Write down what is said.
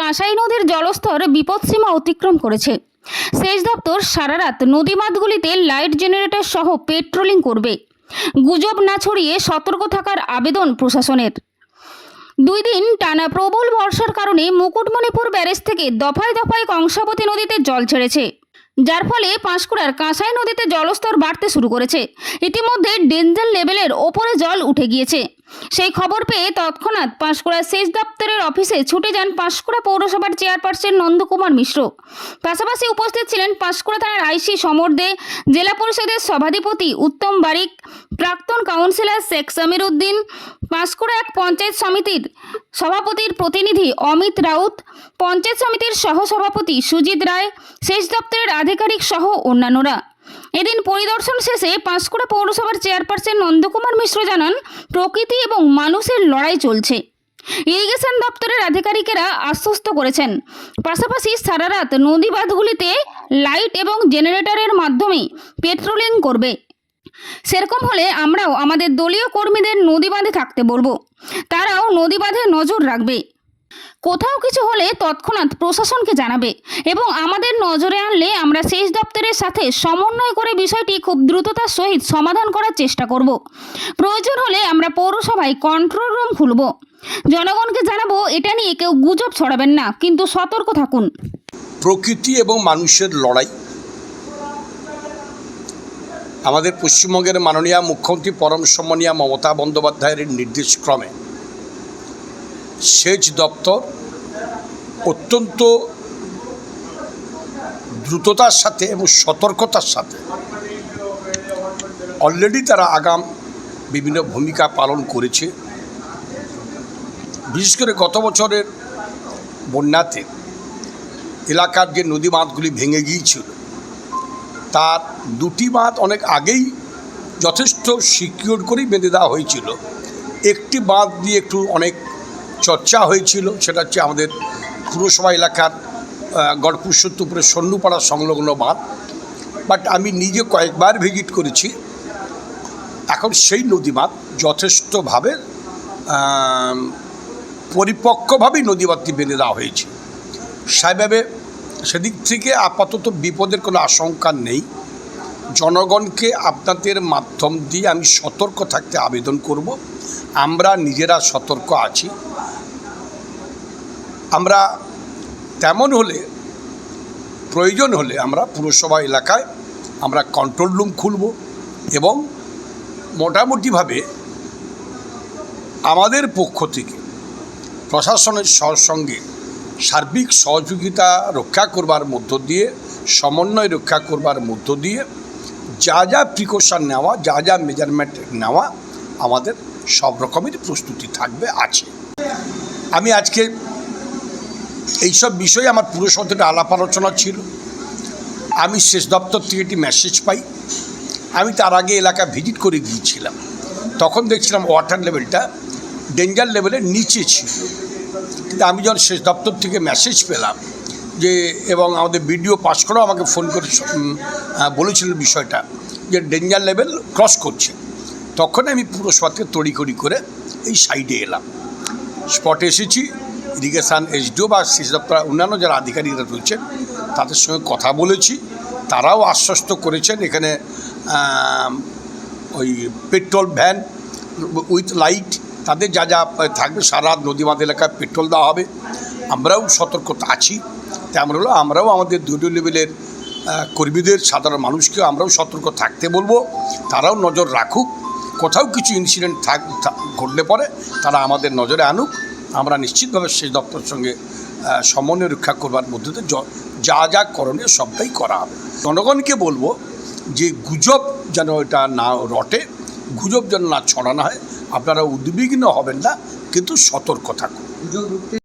কাঁসাই নদীর জলস্তর বিপদসীমা অতিক্রম করেছে। সেচ দপ্তর সারা রাত নদীমাতগুলিতে লাইট জেনারেটর সহ পেট্রোলিং করবে। গুজব না ছড়িয়ে সতর্ক থাকার আবেদন প্রশাসনের। দুই দিন টানা প্রবল বর্ষার কারণে মুকুটমণিপুর ব্যারেজ থেকে দফায় দফায় কংসাবতী নদীতে জল ছেড়েছে। যার ফলে পাঁশকুড়ার কাঁসাই নদীতে জলস্তর বাড়তে শুরু করেছে। ইতিমধ্যে ডেঞ্জার লেভেলের ওপরে জল উঠে গিয়েছে। সেই খবর পেয়ে তৎক্ষণাৎ পাঁশকুড়া সেচ দপ্তরের অফিসে ছুটে যান পাঁশকুড়া পৌরসভার চেয়ারপারসন নন্দকুমার মিশ্র। পাশাপাশি উপস্থিত ছিলেন পাঁশকুড়া থানার আইসি সমর দে, জেলা পরিষদের সভাধিপতি উত্তম বারিক, প্রাক্তন কাউন্সিলর শেখ সামির উদ্দিন, পাঁশকুড়া এক পঞ্চায়েত সমিতির সভাপতির প্রতিনিধি অমিত রাউত, পঞ্চায়েত সমিতির সহসভাপতি সুজিত রায়, সেচ দপ্তরের আধিকারিক সহ অন্যান্যরা। এদিন পরিদর্শন শেষে পাঁশকুড়া পৌরসভার চেয়ারপারসন নন্দকুমার মিশ্র জানান, প্রকৃতি এবং মানুষের লড়াই চলছে। ইরিগেশন দপ্তরের আধিকারিকেরা আশ্বস্ত করেছেন। পাশাপাশি সারা রাত নদী বাঁধগুলিতে লাইট এবং জেনারেটরের মাধ্যমে পেট্রোলিং করবে। সেরকম হলে আমরাও আমাদের দলীয় কর্মীদের নদী বাঁধে থাকতে বলব। তারাও নদী বাঁধে নজর রাখবে। কোথাও কিছু হলে তৎক্ষণাৎ প্রশাসনকে জানাবে এবং আমাদের নজরে আনলে আমরা সেচ দপ্তরের সাথে সমন্বয় করে বিষয়টি খুব দ্রুততার সহিত সমাধান করার চেষ্টা করব। প্রয়োজন হলে আমরা পৌরসভায় কন্ট্রোল রুম খুলব। জনগণকে জানাব, এটা নিয়ে কেউ গুজব ছড়াবেন না, কিন্তু সতর্ক থাকুন। প্রকৃতি এবং মানুষের লড়াই। আমাদের পশ্চিমবঙ্গের মাননীয় মুখ্যমন্ত্রী পরম সম্মানীয় মমতা বন্দ্যোপাধ্যায়ের নির্দেশক্রমে সেচ দপ্তর অত্যন্ত দ্রুততার সাথে এবং সতর্কতার সাথে অলরেডি তারা আগাম বিভিন্ন ভূমিকা পালন করেছে। বিশেষ করে গত বছরের বন্যাতে এলাকার যে নদী বাঁধগুলি ভেঙে গিয়েছিল, তার দুটি বাঁধ অনেক আগেই যথেষ্ট সিকিউর করেই বেঁধে দেওয়া হয়েছিল। একটি বাঁধ দিয়ে একটু অনেক চর্চা হয়েছিল, সেটা হচ্ছে আমাদের পুরসভা এলাকার গড়পুর সত্যপুরের সন্নুপাড়া সংলগ্ন বাঁধ। বাট আমি নিজে কয়েকবার ভিজিট করেছি। এখন সেই নদী বাঁধ যথেষ্টভাবে পরিপক্কভাবেই নদী বাঁধটি বেঁধে দেওয়া হয়েছে। সেভাবে সেদিক থেকে আপাতত বিপদের কোনো আশঙ্কা নেই। জনগণকে আপনাদের মাধ্যম দিয়ে আমি সতর্ক থাকতে আবেদন করব। আমরা নিজেরা সতর্ক আছি। আমরা তেমন হলে, প্রয়োজন হলে আমরা পুরসভা এলাকায় আমরা কন্ট্রোল রুম খুলব এবং মোটামুটিভাবে আমাদের পক্ষ থেকে প্রশাসনের সঙ্গে সার্বিক সহযোগিতা রক্ষা করবার মধ্য দিয়ে, সমন্বয় রক্ষা করবার মধ্য দিয়ে যা যা প্রিকশন নেওয়া, যা যা মেজারমেন্ট নেওয়া আমাদের সব রকমের প্রস্তুতি থাকবে, আছে। আমি আজকে এইসব বিষয়ে আমার পুরসভা থেকে আলাপ আলোচনা ছিল। আমি শেষ দপ্তর থেকে একটি মেসেজ পাই। আমি তার আগে এলাকা ভিজিট করে গিয়েছিলাম। তখন দেখছিলাম ওয়াটার লেভেলটা ডেঞ্জার লেভেলের নিচে ছিল। কিন্তু আমি যখন শেষ দপ্তর থেকে মেসেজ পেলাম যে, এবং আমাদের ভিডিও পাস করেও আমাকে ফোন করে বলেছিলেন বিষয়টা যে ডেঞ্জার লেভেল ক্রস করছে। তখন আমি পুরসভাকে তড়িঘড়ি করে এই সাইডে এলাম। স্পটে এসেছি। ইরিগেশন এসডিও বা সেচ দপ্তর অন্যান্য যারা আধিকারিকরা রয়েছেন, তাদের সঙ্গে কথা বলেছি। তারাও আশ্বস্ত করেছেন এখানে ওই পেট্রোল ভ্যান উইথ লাইট, তাদের যা যা থাকবে, সারা রাত নদীবাঁধ এলাকায় পেট্রোল দেওয়া হবে। আমরাও সতর্কতা আছি। তেমন হলো, আমরাও আমাদের দুটো লেভেলের কর্মীদের, সাধারণ মানুষকে আমরাও সতর্ক থাকতে বলব। তারাও নজর রাখুক। কোথাও কিছু ইনসিডেন্ট থাক ঘটলে পরে তারা আমাদের নজরে আনুক। আমরা নিশ্চিতভাবে সেই দপ্তরের সঙ্গে সমন্বয় রক্ষা করবার মধ্যে যা যা করণীয় সবটাই করা হবে। জনগণকে বলব যে গুজব যেন এটা না রটে, গুজব যেন না ছড়ানো হয়, আপনারা উদ্বিগ্ন হবেন না, কিন্তু সতর্ক থাকুন।